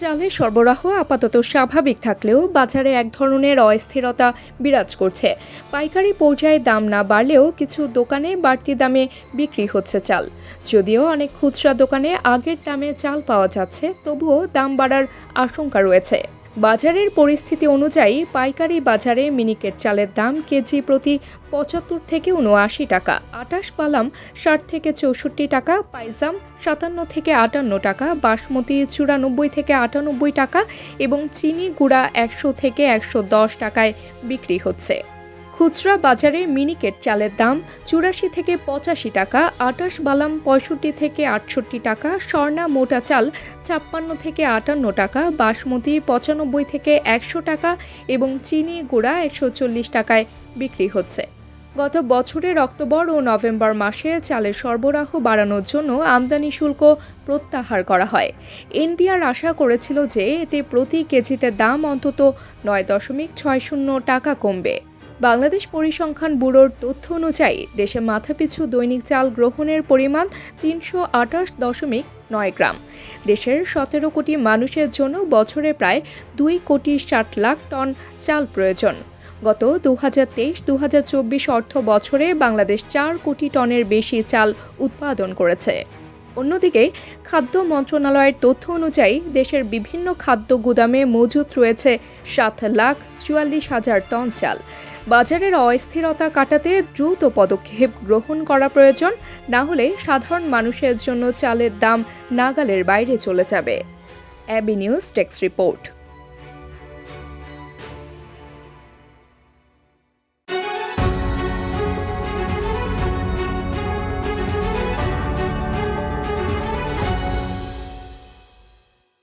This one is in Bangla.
চালের সরবরাহ আপাতত স্বাভাবিক থাকলেও বাজারে এক ধরনের অস্থিরতা বিরাজ করছে। পাইকারি পর্যায়ে দাম না বাড়লেও কিছু দোকানে বাড়তি দামে বিক্রি হচ্ছে চাল। যদিও অনেক খুচরা দোকানে আগের দামে চাল পাওয়া যাচ্ছে, তবুও দাম বাড়ার আশঙ্কা রয়েছে। বাজারের পরিস্থিতি অনুযায়ী পাইকারি বাজারে মিনিকেট চালের দাম কেজি প্রতি পঁচাত্তর থেকে উনআশি টাকা, আটাশ পালাম ষাট থেকে চৌষট্টি টাকা, পাইজাম সাতান্ন থেকে আটান্ন টাকা, বাসমতি চুরানব্বই থেকে আটানব্বই টাকা এবং চিনি গুঁড়া একশো থেকে একশো দশ টাকায় বিক্রি হচ্ছে। খুচরা বাজারে মিনিকেট চালের দাম চুরাশি থেকে পঁচাশি টাকা, আটাশ বালাম পঁয়ষট্টি থেকে আটষট্টি টাকা, স্বর্ণা মোটা চাল ছাপ্পান্ন থেকে আটান্ন টাকা, বাসমতি পঁচানব্বই থেকে একশো টাকা এবং চিনি গুঁড়া একশো চল্লিশ টাকায় বিক্রি হচ্ছে। গত বছরের অক্টোবর ও নভেম্বর মাসে চালের সরবরাহ বাড়ানোর জন্য আমদানি শুল্ক প্রত্যাহার করা হয়। এনবিআর আশা করেছিল যে এতে প্রতি কেজিতে দাম অন্তত নয় দশমিক ছয় শূন্য টাকা কমবে। বাংলাদেশ পরিসংখ্যান ব্যুরোর তথ্য অনুযায়ী দেশে মাথাপিছু দৈনিক চাল গ্রহণের পরিমাণ তিনশো আটাশ দশমিক নয় গ্রাম। দেশের সতেরো কোটি মানুষের জন্য বছরে প্রায় দুই কোটি ষাট লাখ টন চাল প্রয়োজন। গত দু হাজার তেইশ দু হাজার চব্বিশ অর্থ বছরে বাংলাদেশ চার কোটি টনের বেশি চাল উৎপাদন করেছে। অন্যদিকে, খাদ্য মন্ত্রণালয়ের তথ্য অনুযায়ী দেশের বিভিন্ন খাদ্য গুদামে মজুত রয়েছে সাত লাখ চুয়াল্লিশ হাজার টন চাল। বাজারের অস্থিরতা কাটাতে দ্রুত পদক্ষেপ গ্রহণ করা প্রয়োজন, না হলে সাধারণ মানুষের জন্য চালের দাম নাগালের বাইরে চলে যাবে। অ্যাবি নিউজ টেক্স রিপোর্ট।